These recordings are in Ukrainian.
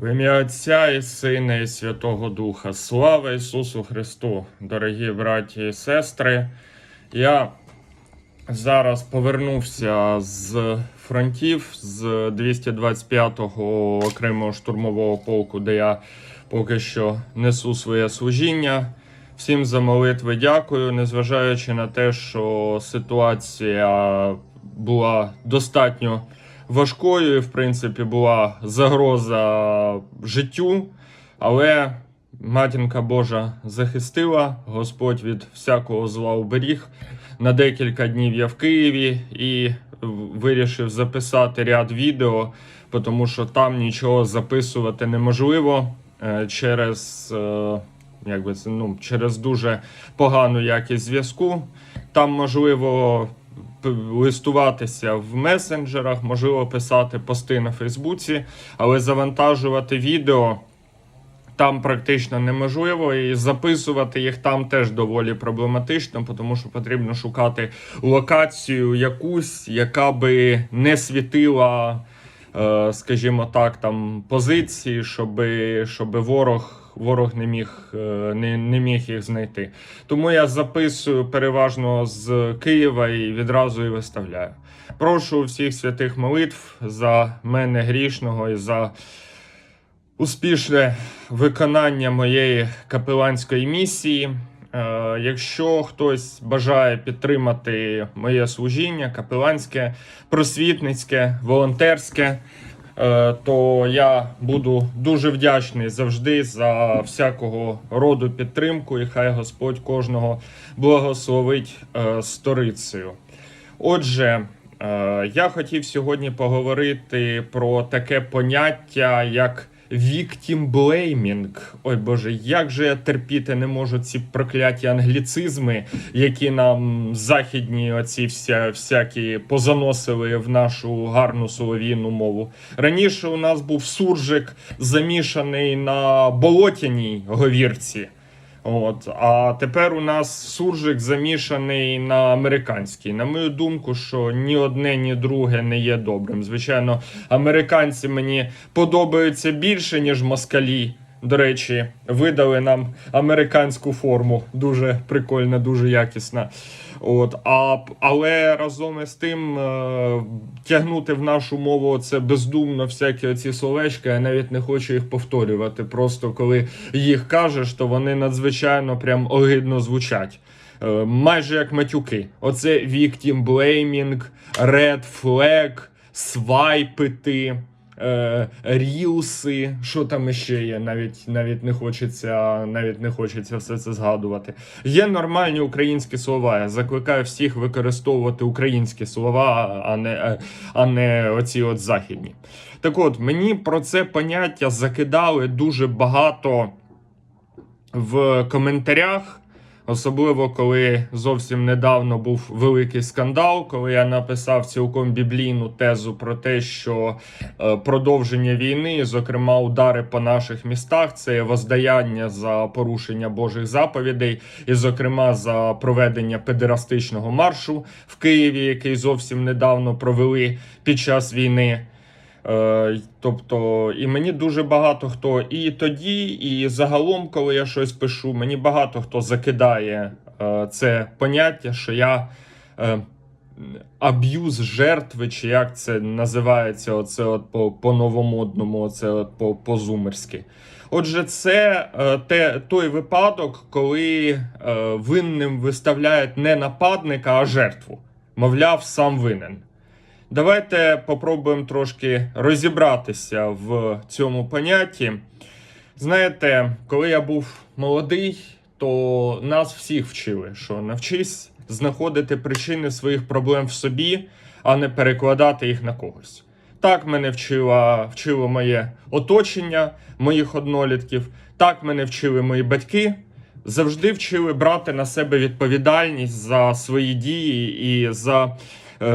В ім'я Отця і Сина і Святого Духа. Слава Ісусу Христу, дорогі браті і сестри. Я зараз повернувся з фронтів з 225-го окремого штурмового полку, де я поки що несу своє служіння. Всім за молитви дякую, незважаючи на те, що ситуація була достатньо важкою, в принципі, була загроза життю, але матінка Божа захистила, Господь від всякого зла уберіг. На декілька днів я в Києві і вирішив записати ряд відео, тому що там нічого записувати неможливо е, через. е, Якби ну через дуже погану якість зв'язку. Там можливо листуватися в месенджерах, можливо писати пости на Фейсбуці, але завантажувати відео там практично неможливо, і записувати їх там теж доволі проблематично, тому що потрібно шукати локацію якусь, яка би не світила, е, скажімо так, там позиції, щоб, щоб ворог. Ворог не міг, е, не, не міг їх знайти. Тому я записую переважно з Києва і відразу і виставляю. Прошу всіх святих молитв за мене грішного і за успішне виконання моєї капеланської місії. Е, Якщо хтось бажає підтримати моє служіння, капеланське, просвітницьке, волонтерське, то я буду дуже вдячний завжди за всякого роду підтримку, і хай Господь кожного благословить е, сторицею. Отже, е, я хотів сьогодні поговорити про таке поняття, як blaming. Ой Боже, як же я терпіти не можу ці прокляті англіцизми, які нам західні оці вся, всякі позаносили в нашу гарну соловійну мову. Раніше у нас був суржик замішаний на болотяній говірці. От, а тепер у нас суржик замішаний на американський. На мою думку, що ні одне, ні друге не є добрим. Звичайно, американці мені подобаються більше, ніж москалі. До речі, видали нам американську форму. Дуже прикольна, дуже якісна. От, а, але разом із тим е, тягнути в нашу мову це бездумно всякі оці словечка, я навіть не хочу їх повторювати. Просто коли їх кажеш, то вони надзвичайно прям огидно звучать. Е, майже як матюки. Оце victim blaming, red flag, свайпити е, рілси, що там іще є, навіть навіть не хочеться, навіть не хочеться все це згадувати. Є нормальні українські слова. Я закликаю всіх використовувати українські слова, а не, е, а не оці от західні. Так от, мені про це поняття закидали дуже багато в коментарях. Особливо коли зовсім недавно був великий скандал, коли я написав цілком біблійну тезу про те, що е, продовження війни, зокрема удари по наших містах, це воздаяння за порушення Божих заповідей, і, зокрема, за проведення педерастичного маршу в Києві, який зовсім недавно провели під час війни. Е, тобто, і мені дуже багато хто і тоді, і загалом, коли я щось пишу, мені багато хто закидає е, це поняття, що я е, аб'юз жертви, чи як це називається, оце от по, по новомодному, оце от по, по зумерськи. Отже, це те, той випадок, коли винним виставляють не нападника, а жертву. Мовляв, сам винен. Давайте попробуємо трошки розібратися в цьому понятті. Знаєте, коли я був молодий, то нас всіх вчили, що навчись знаходити причини своїх проблем в собі, а не перекладати їх на когось. Так мене вчила, вчило моє оточення, моїх однолітків, так мене вчили мої батьки. Завжди вчили брати на себе відповідальність за свої дії і за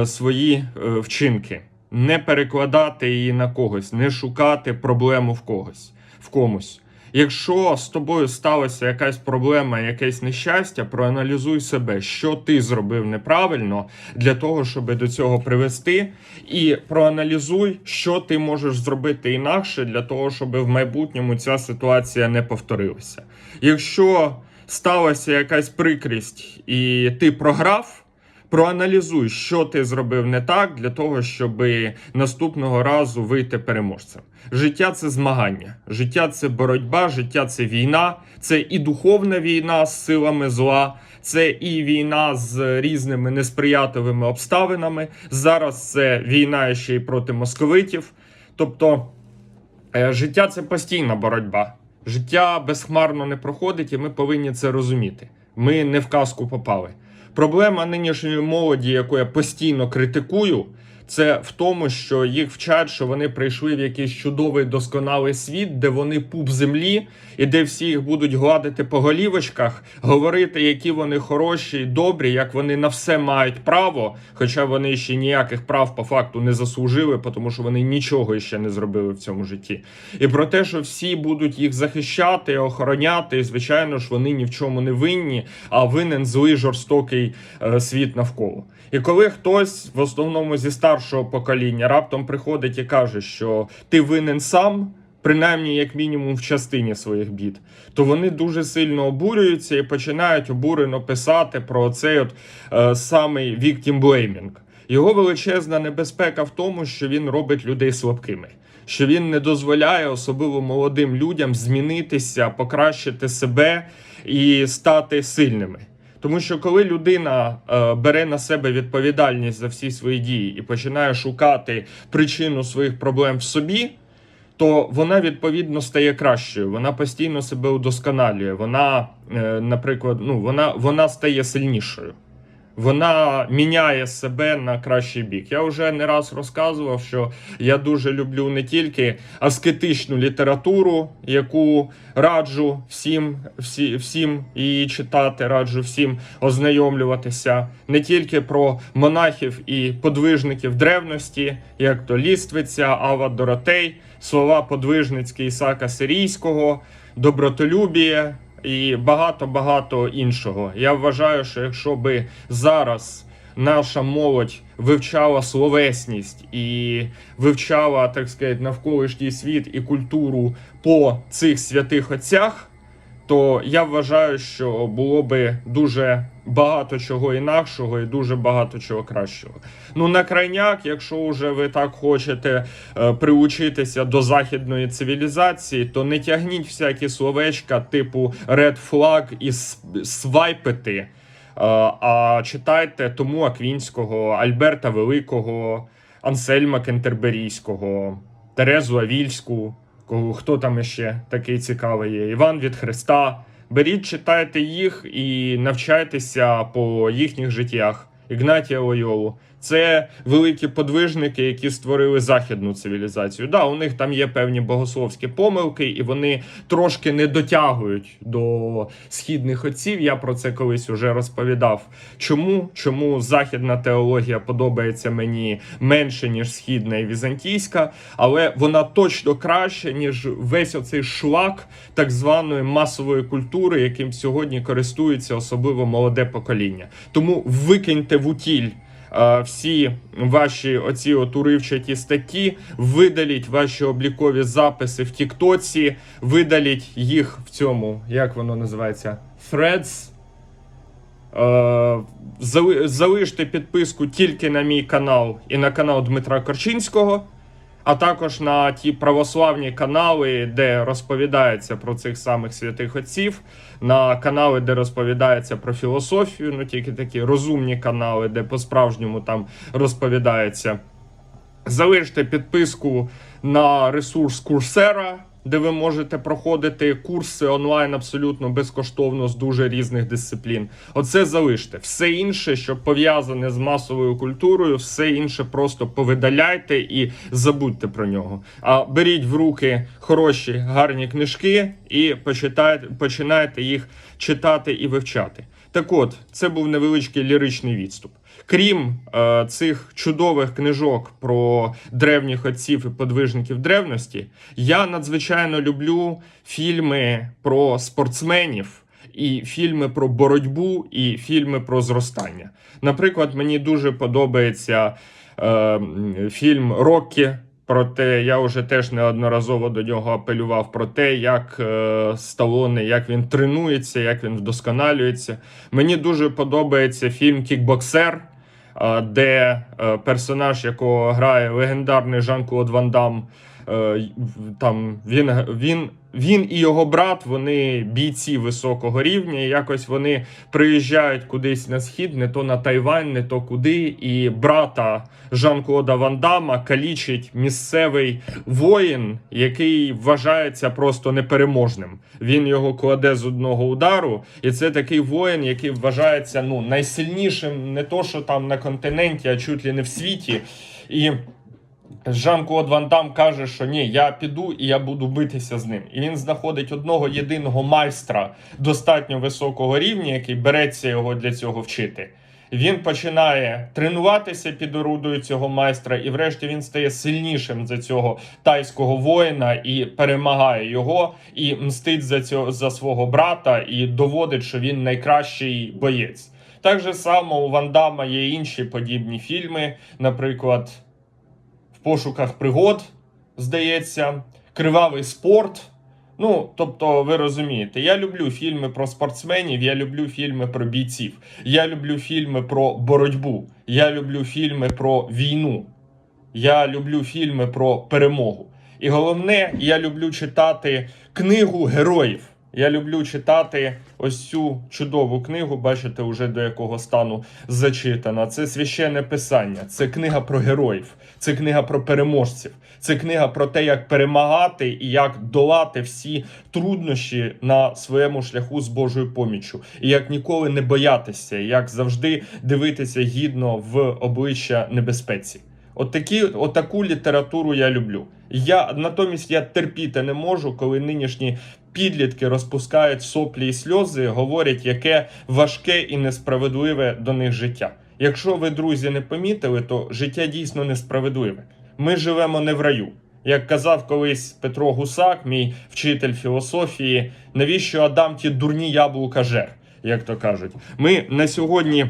свої е, вчинки, не перекладати її на когось, не шукати проблему в когось, в комусь. Якщо з тобою сталася якась проблема, якесь нещастя, проаналізуй себе, що ти зробив неправильно для того, щоб до цього привести, і проаналізуй, що ти можеш зробити інакше для того, щоб в майбутньому ця ситуація не повторилася. Якщо сталася якась прикрість і ти програв. Проаналізуй, що ти зробив не так для того, щоб наступного разу вийти переможцем. Життя це змагання, життя це боротьба, життя це війна, це і духовна війна з силами зла, це і війна з різними несприятливими обставинами. Зараз це війна ще й проти московитів. Тобто е, життя це постійна боротьба. Життя безхмарно не проходить, і ми повинні це розуміти. Ми не в казку попали. Проблема нинішньої молоді, яку я постійно критикую, це в тому, що їх вчать, що вони прийшли в якийсь чудовий досконалий світ, де вони пуп землі, і де всі їх будуть гладити по голівочках, говорити, які вони хороші і добрі, як вони на все мають право, хоча вони ще ніяких прав по факту не заслужили, тому що вони нічого ще не зробили в цьому житті. І про те, що всі будуть їх захищати, охороняти, і звичайно ж, вони ні в чому не винні, а винен злий жорстокий е, світ навколо. І коли хтось в основному зі старшого покоління раптом приходить і каже, що ти винен сам. Принаймні, як мінімум, в частині своїх бід, то вони дуже сильно обурюються і починають обурено писати про цей от е, самий victim blaming. Його величезна небезпека в тому, що він робить людей слабкими, що він не дозволяє особливо молодим людям змінитися, покращити себе і стати сильними. Тому що коли людина е, бере на себе відповідальність за всі свої дії і починає шукати причину своїх проблем в собі, то вона відповідно стає кращою. Вона постійно себе удосконалює. Вона, е, наприклад, ну вона, вона стає сильнішою. Вона міняє себе на кращий бік. Я вже не раз розказував, що я дуже люблю не тільки аскетичну літературу, яку раджу всім, всі, всім її читати, раджу всім ознайомлюватися, не тільки про монахів і подвижників древності, як то Ліствиця, Ава Доротей, слова подвижницькі Ісака Сирійського, добротолюбіє і багато-багато іншого. Я вважаю, що якщо би зараз наша молодь вивчала словесність і вивчала, так сказати, навколишній світ і культуру по цих святих отцях, то я вважаю, що було би дуже багато чого інакшого і дуже багато чого кращого. Ну на крайняк, якщо вже ви так хочете е, приучитися до західної цивілізації, то не тягніть всякі словечка типу red flag і свайпити. Е, А читайте тому Аквінського, Альберта Великого, Ансельма Кентерберійського, Терезу Авільську, кого- хто там ще такий цікавий є, Іван від Христа. Беріть, читайте їх і навчайтеся по їхніх життях. Ігнатія Лойолу. Це великі подвижники, які створили західну цивілізацію. Да, у них там є певні богословські помилки, і вони трошки не дотягують до східних отців. Я про це колись уже розповідав. Чому? Чому західна теологія подобається мені менше, ніж східна і візантійська, але вона точно краще, ніж весь оцей шлак так званої масової культури, яким сьогодні користується особливо молоде покоління. Тому викиньте в утіль всі ваші оці от уривчаті статті, видаліть ваші облікові записи в Тіктоці, видаліть їх в цьому, як воно називається, Threads. Залиште підписку тільки на мій канал і на канал Дмитра Корчинського, а також на ті православні канали, де розповідається про цих самих святих отців, на канали, де розповідається про філософію, ну тільки такі розумні канали, де по-справжньому там розповідається. Залиште підписку на ресурс Курсера, де ви можете проходити курси онлайн абсолютно безкоштовно з дуже різних дисциплін. Оце залиште. Все інше, що пов'язане з масовою культурою, все інше просто повидаляйте і забудьте про нього. А беріть в руки хороші, гарні книжки і почитайте, починайте їх читати і вивчати. Так от, це був невеличкий ліричний відступ. Крім е, цих чудових книжок про древніх отців і подвижників древності, я надзвичайно люблю фільми про спортсменів. І фільми про боротьбу, і фільми про зростання. Наприклад, мені дуже подобається е, фільм Роккі. Про те, я вже теж неодноразово до нього апелював про те, як е, Сталоне, як він тренується, як він вдосконалюється. Мені дуже подобається фільм Кікбоксер, де е, персонаж, якого грає легендарний Жан-Клод Ван Дам, е, там він, він, він і його брат, вони бійці високого рівня. І якось вони приїжджають кудись на схід, не то на Тайвань, не то куди. І брата Жан-Клода Ван Дамма калічить місцевий воїн, який вважається просто непереможним. Він його кладе з одного удару, і це такий воїн, який вважається ну найсильнішим, не то що там на континенті, а чуть ли не в світі. І Жан-Клод Ван Дам каже, що ні, я піду і я буду битися з ним. І він знаходить одного єдиного майстра достатньо високого рівня, який береться його для цього вчити. Він починає тренуватися під орудою цього майстра, і врешті він стає сильнішим за цього тайського воїна і перемагає його, і мстить за цього за свого брата, і доводить, що він найкращий боєць. Так же само у Ван Дамма є інші подібні фільми, наприклад пошуках пригод, здається, кривавий спорт. Ну, тобто, ви розумієте, я люблю фільми про спортсменів, я люблю фільми про бійців, я люблю фільми про боротьбу, я люблю фільми про війну, я люблю фільми про перемогу. І головне, я люблю читати книгу героїв. Я люблю читати ось цю чудову книгу, бачите, уже до якого стану зачитана. Це священне писання, це книга про героїв, це книга про переможців, це книга про те, як перемагати і як долати всі труднощі на своєму шляху з Божою поміччю, і як ніколи не боятися, і як завжди дивитися гідно в обличчя небезпеці. От такі, от літературу я люблю. Я натомість я терпіти не можу, коли нинішні підлітки розпускають соплі і сльози, говорять, яке важке і несправедливе до них життя. Якщо ви, друзі, не помітили, то життя дійсно несправедливе. Ми живемо не в раю. Як казав колись Петро Гусак, мій вчитель філософії, навіщо Адам ті дурні яблука жер, як то кажуть. Ми на сьогодні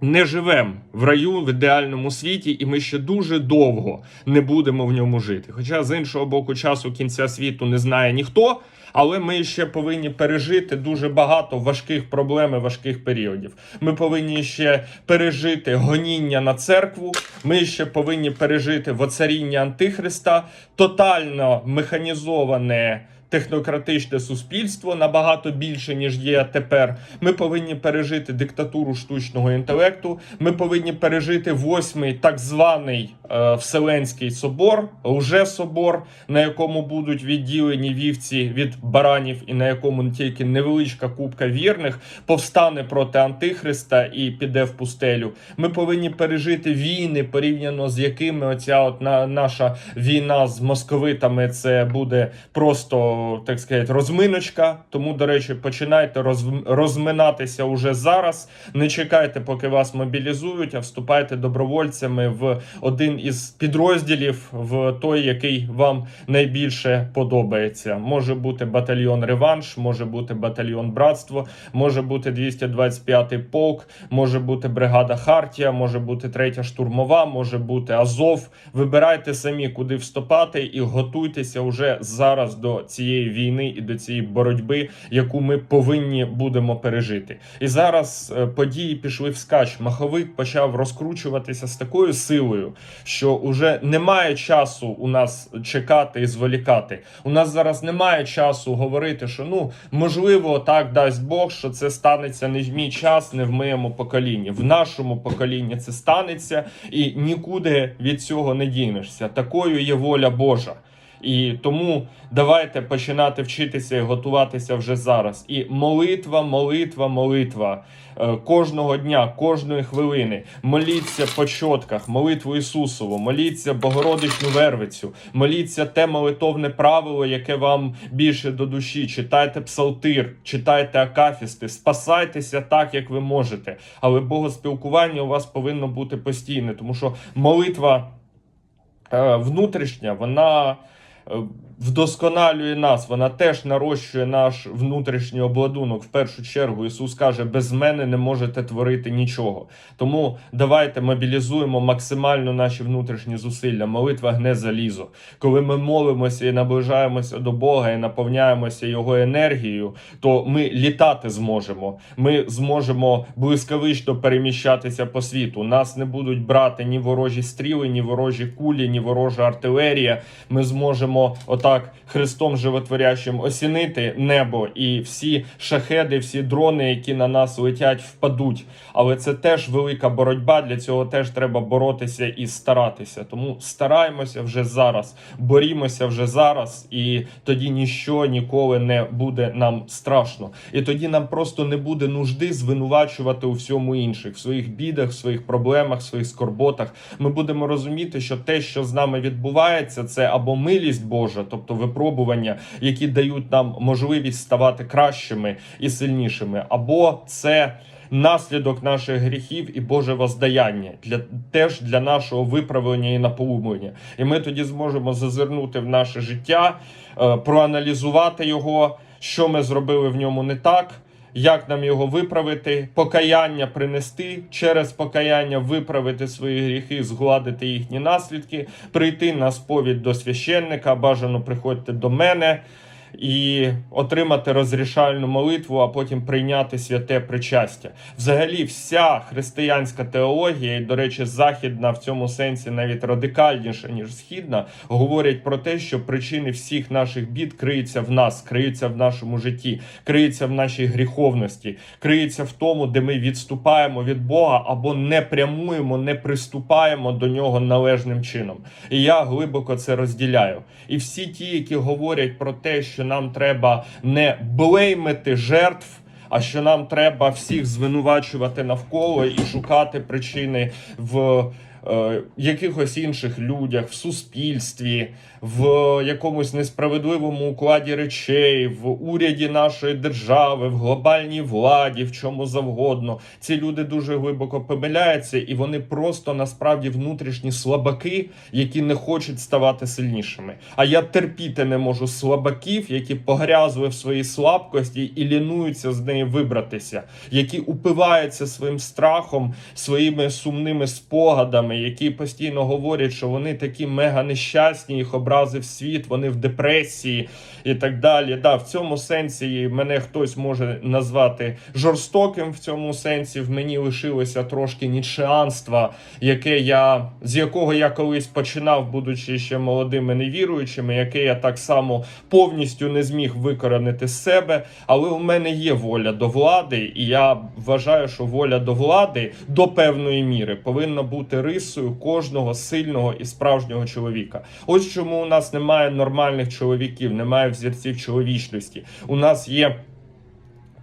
не живемо в раю в ідеальному світі, і ми ще дуже довго не будемо в ньому жити. Хоча з іншого боку, часу кінця світу не знає ніхто. Але ми ще повинні пережити дуже багато важких проблем і важких періодів. Ми повинні ще пережити гоніння на церкву. Ми ще повинні пережити воцаріння антихриста, тотально механізоване технократичне суспільство набагато більше ніж є тепер. Ми повинні пережити диктатуру штучного інтелекту. Ми повинні пережити восьмий так званий е, Вселенський собор, лже-собор, на якому будуть відділені вівці від баранів, і на якому тільки невеличка купка вірних повстане проти антихриста і піде в пустелю. Ми повинні пережити війни, порівняно з якими оця от на, наша війна з московитами це буде просто так сказати розминочка. Тому, до речі, починайте роз, розминатися уже зараз. Не чекайте, поки вас мобілізують, а вступайте добровольцями в один із підрозділів, в той, який вам найбільше подобається. Може бути батальйон реванш, може бути батальйон братство, може бути 225-й полк, може бути бригада Хартія, може бути третя штурмова, може бути Азов. Вибирайте самі, куди вступати, і готуйтеся уже зараз до цієї війни і до цієї боротьби, яку ми повинні будемо пережити. І зараз е, події пішли вскач. Маховик почав розкручуватися з такою силою, що уже немає часу у нас чекати і зволікати. У нас зараз немає часу говорити, що ну можливо так дасть Бог, що це станеться не в мій час, не в моєму поколінні. В нашому поколінні це станеться, і нікуди від цього не дінешся. Такою є воля Божа. І тому давайте починати вчитися і готуватися вже зараз. І молитва, молитва, молитва. Е, Кожного дня, кожної хвилини моліться по чотках, молитву Ісусову, моліться Богородичну Вервицю, моліться те молитовне правило, яке вам більше до душі. Читайте псалтир, читайте акафісти, спасайтеся так, як ви можете. Але богоспілкування у вас повинно бути постійне, тому що молитва е, внутрішня, вона вдосконалює нас, вона теж нарощує наш внутрішній обладунок. В першу чергу Ісус каже: без мене не можете творити нічого. Тому давайте мобілізуємо максимально наші внутрішні зусилля. Молитва гне залізо. Коли ми молимося і наближаємося до Бога і наповняємося Його енергією, то ми літати зможемо. Ми зможемо блискавично переміщатися по світу. Нас не будуть брати ні ворожі стріли, ні ворожі кулі, ні ворожа артилерія. Ми зможемо отак Христом животворящим осінити небо, і всі шахеди, всі дрони, які на нас летять, впадуть. Але це теж велика боротьба. Для цього теж треба боротися і старатися. Тому стараємося вже зараз, борімося вже зараз, і тоді ніщо ніколи не буде нам страшно. І тоді нам просто не буде нужди звинувачувати у всьому інших, в своїх бідах, в своїх проблемах, в своїх скорботах. Ми будемо розуміти, що те, що з нами відбувається, це або милість Божа, тобто випробування, які дають нам можливість ставати кращими і сильнішими, або це. Наслідок наших гріхів і Боже воздаяння для теж для нашого виправлення і наполумлення. І ми тоді зможемо зазирнути в наше життя, е, проаналізувати його, що ми зробили в ньому не так, як нам його виправити, покаяння принести, через покаяння виправити свої гріхи, згладити їхні наслідки, прийти на сповідь до священника, бажано приходьте до мене. І отримати розрішальну молитву, а потім прийняти святе причастя. Взагалі, вся християнська теологія, і, до речі, західна в цьому сенсі навіть радикальніша, ніж східна, говорять про те, що причини всіх наших бід криються в нас, криються в нашому житті, криються в нашій гріховності, криються в тому, де ми відступаємо від Бога або не прямуємо, не приступаємо до нього належним чином. І я глибоко це розділяю. І всі ті, які говорять про те, що нам треба не блеймити жертв. А що нам треба всіх звинувачувати навколо і шукати причини в е, якихось інших людях, в суспільстві, в якомусь несправедливому укладі речей, в уряді нашої держави, в глобальній владі, в чому завгодно. Ці люди дуже глибоко помиляються, і вони просто насправді внутрішні слабаки, які не хочуть ставати сильнішими. А я терпіти не можу слабаків, які погрязли в своїй слабкості і лінуються з неї вибратися, які упиваються своїм страхом, своїми сумними спогадами, які постійно говорять, що вони такі мега нещасні, їх образив світ, вони в депресії і так далі. Да, в цьому сенсі мене хтось може назвати жорстоким. В цьому сенсі в мені лишилося трошки нічеанства, яке я з якого я колись починав, будучи ще молодим і невіруючим, і яке я так само повністю не зміг викоренити з себе. Але у мене є воля до влади, і я вважаю, що воля до влади до певної міри повинна бути рисою кожного сильного і справжнього чоловіка. Ось чому у нас немає нормальних чоловіків, немає взірців чоловічності. У нас є.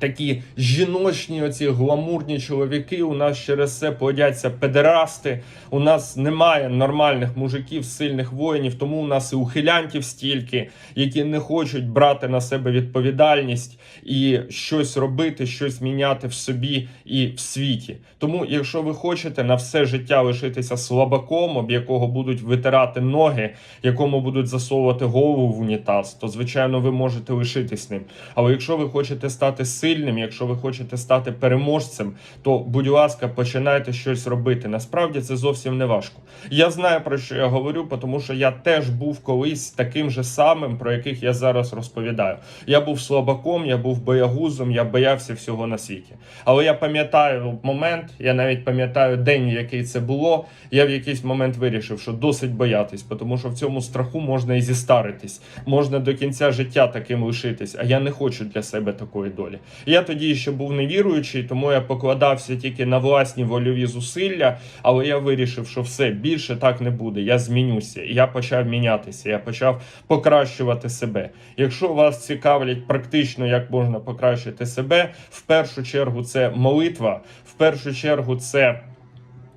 Такі жіночні, оці гламурні чоловіки. У нас через це плодяться педерасти. У нас немає нормальних мужиків, сильних воїнів. Тому у нас і ухилянтів стільки, які не хочуть брати на себе відповідальність і щось робити, щось міняти в собі і в світі. Тому, якщо ви хочете на все життя лишитися слабаком, об якого будуть витирати ноги, якому будуть засовувати голову в унітаз, то звичайно ви можете лишитись ним. Але якщо ви хочете стати сильним, якщо ви хочете стати переможцем, то будь ласка, починайте щось робити. Насправді це зовсім не важко. Я знаю про що я говорю, тому що я теж був колись таким же самим, про яких я зараз розповідаю. Я був слабаком, я був боягузом, я боявся всього на світі. Але я пам'ятаю момент, я навіть пам'ятаю день, який це було. Я в якийсь момент вирішив, що досить боятись, тому що в цьому страху можна і зістаритись, можна до кінця життя таким лишитись. А я не хочу для себе такої долі. Я тоді ще був невіруючий, тому я покладався тільки на власні вольові зусилля. Але я вирішив, що все більше так не буде. Я змінюся. Я почав мінятися. Я почав покращувати себе. Якщо вас цікавлять практично, як можна покращити себе, в першу чергу це молитва, в першу чергу це.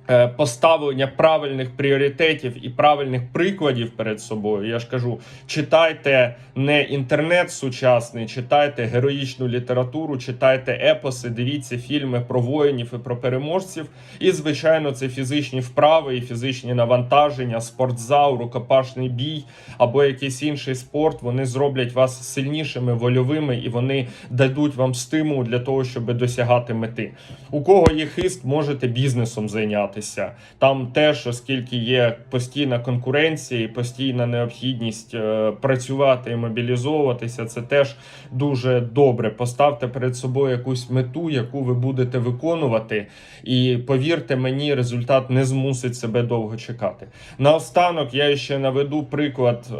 Е, Поставлення правильних пріоритетів і правильних прикладів перед собою. Я ж кажу, читайте не інтернет сучасний, читайте героїчну літературу, читайте епоси, дивіться фільми про воїнів і про переможців. І, звичайно, це фізичні вправи і фізичні навантаження, спортзал, рукопашний бій або якийсь інший спорт. Вони зроблять вас сильнішими, вольовими і вони дадуть вам стимул для того, щоб досягати мети. У кого є хист, можете бізнесом зайнятися. Там теж, оскільки є постійна конкуренція і постійна необхідність е, працювати і мобілізовуватися, це теж дуже добре. Поставте перед собою якусь мету, яку ви будете виконувати, і повірте мені, результат не змусить себе довго чекати. Наостанок я ще наведу приклад е,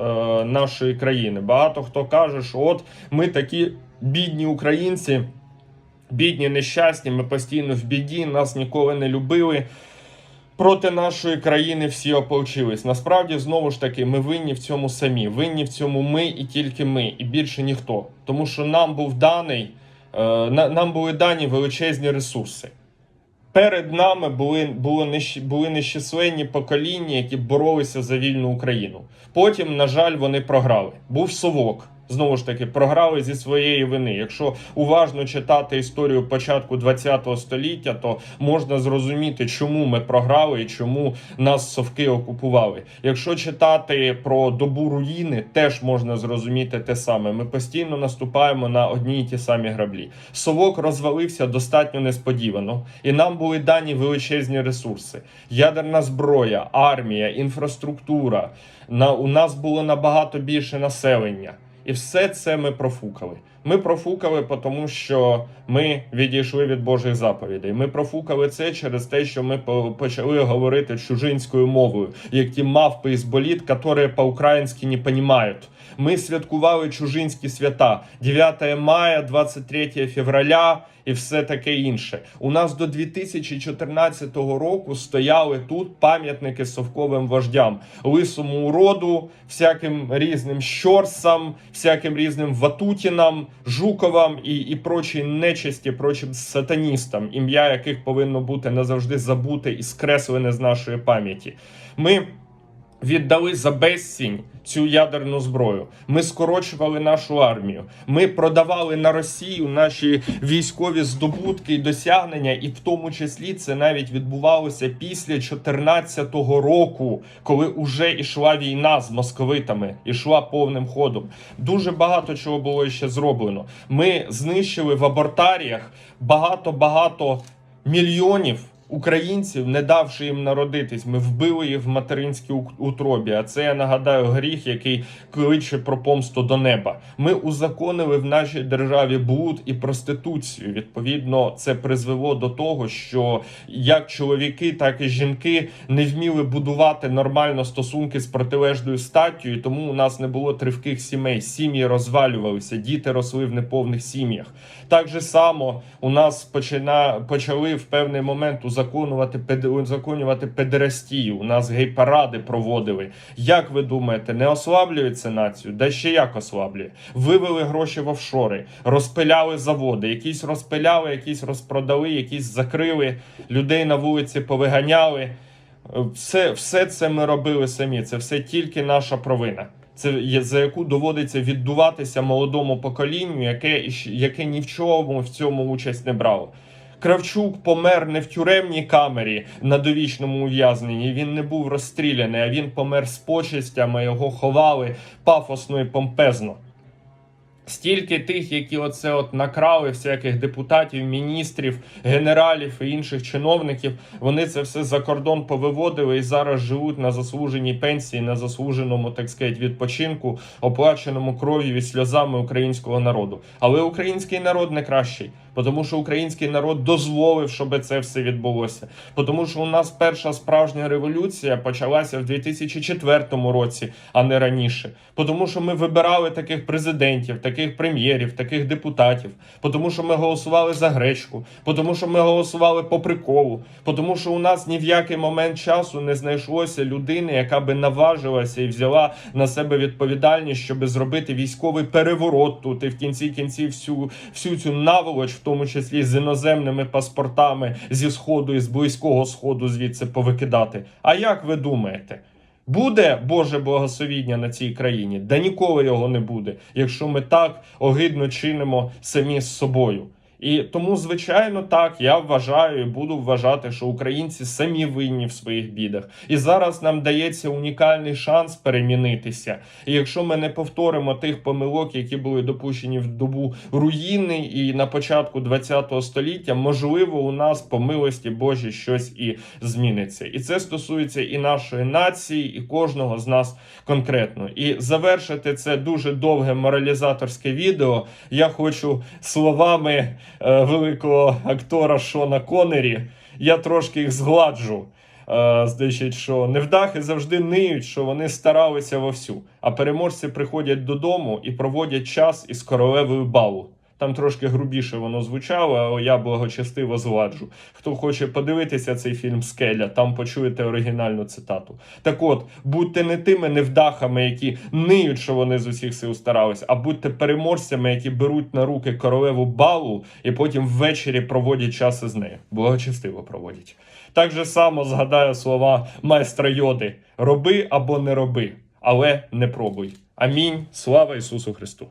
нашої країни. Багато хто каже, що от ми такі бідні українці. Бідні, нещасні, ми постійно в біді, нас ніколи не любили. Проти нашої країни всі ополчились. Насправді, знову ж таки, ми винні в цьому самі. Винні в цьому ми і тільки ми, і більше ніхто. Тому що нам був даний, е, на- нам були дані величезні ресурси. Перед нами були, нещ- були нещисленні покоління, які боролися за вільну Україну. Потім, на жаль, вони програли. Був совок. Знову ж таки, програли зі своєї вини. Якщо уважно читати історію початку ХХ століття, то можна зрозуміти, чому ми програли і чому нас совки окупували. Якщо читати про добу руїни, теж можна зрозуміти те саме. Ми постійно наступаємо на одні і ті самі граблі. Совок розвалився достатньо несподівано, і нам були дані величезні ресурси: ядерна зброя, армія, інфраструктура. На у нас було набагато більше населення. І все це ми профукали. Ми профукали, тому що ми відійшли від Божих заповідей. Ми профукали це через те, що ми почали говорити чужинською мовою, як ті мавпи із боліт, які по-українськи не розуміють. Ми святкували чужинські свята 9 мая, 23 февраля і все таке інше. У нас до 2014 року стояли тут пам'ятники совковим вождям, лисому уроду, всяким різним щорсам, всяким різним ватутінам, жуковам і, і прочій нечисті, прочим сатаністам, ім'я яких повинно бути назавжди забуте і скреслене з нашої пам'яті. Ми віддали за безцінь цю ядерну зброю. Ми скорочували нашу армію. Ми продавали на Росію наші військові здобутки і досягнення, і в тому числі це навіть відбувалося після 2014 року, коли уже йшла війна з московитами, ішла повним ходом. Дуже багато чого було ще зроблено. Ми знищили в абортаріях багато багато мільйонів українців, не давши їм народитись. Ми вбили їх в материнській у- утробі. А це я нагадаю гріх, який кличе про помсту до неба. Ми узаконили в нашій державі блуд і проституцію. Відповідно, це призвело до того, що як чоловіки, так і жінки не вміли будувати нормально стосунки з протилежною статтю, і тому у нас не було тривких сімей. Сім'ї розвалювалися, діти росли в неповних сім'ях. Так же само у нас почина, почали в певний момент узаконювати, пед- узаконювати педерастію. У нас гей-паради проводили. Як ви думаєте, не ослаблює це націю? Да ще як ослаблює? Вивели гроші в офшори, розпиляли заводи, якісь розпиляли, якісь розпродали, якісь закрили, людей на вулиці повиганяли. Все, все це ми робили самі. Це все тільки наша провина. Це є за яку доводиться віддуватися молодому поколінню, яке яке ні в чому в цьому участь не брало. Кравчук помер не в тюремній камері на довічному ув'язненні. Він не був розстріляний, а він помер з почестями. Його ховали пафосно і помпезно. Стільки тих, які оце от накрали всяких депутатів, міністрів, генералів і інших чиновників, вони це все за кордон повиводили і зараз живуть на заслуженій пенсії, на заслуженому, так сказати, відпочинку, оплаченому кров'ю і сльозами українського народу. Але український народ не кращий. Тому що український народ дозволив, щоб це все відбулося. Тому що у нас перша справжня революція почалася в 2004 році, а не раніше. Тому що ми вибирали таких президентів, таких прем'єрів, таких депутатів, тому що ми голосували за гречку, тому що ми голосували по приколу, тому що у нас ні в який момент часу не знайшлося людини, яка би наважилася і взяла на себе відповідальність, щоб зробити військовий переворот тут і в кінці кінців всю, всю цю наволоч, тому числі з іноземними паспортами зі сходу і з близького сходу, звідси повикидати. А як ви думаєте? Буде Боже благословіння на цій країні? Да ніколи його не буде, якщо ми так огидно чинимо самі з собою. І тому, звичайно, так я вважаю і буду вважати, що українці самі винні в своїх бідах. І зараз нам дається унікальний шанс перемінитися. І якщо ми не повторимо тих помилок, які були допущені в добу руїни і на початку ХХ століття, можливо, у нас по милості Божій щось і зміниться. І це стосується і нашої нації, і кожного з нас конкретно. І завершити це дуже довге моралізаторське відео. Я хочу словами е, великого актора Шона Конері. Я трошки їх згладжу. Е, Значить, що невдахи завжди ниють, що вони старалися вовсю, а переможці приходять додому і проводять час із королевою балу. Там трошки грубіше воно звучало, але я благочестиво згладжу. Хто хоче подивитися цей фільм Скеля, там почуєте оригінальну цитату. Так от, будьте не тими невдахами, які ниють, що вони з усіх сил старалися, а будьте переможцями, які беруть на руки королеву балу і потім ввечері проводять час із нею. Благочестиво проводять. Так же само згадаю слова майстра Йоди: роби або не роби, але не пробуй. Амінь. Слава Ісусу Христу!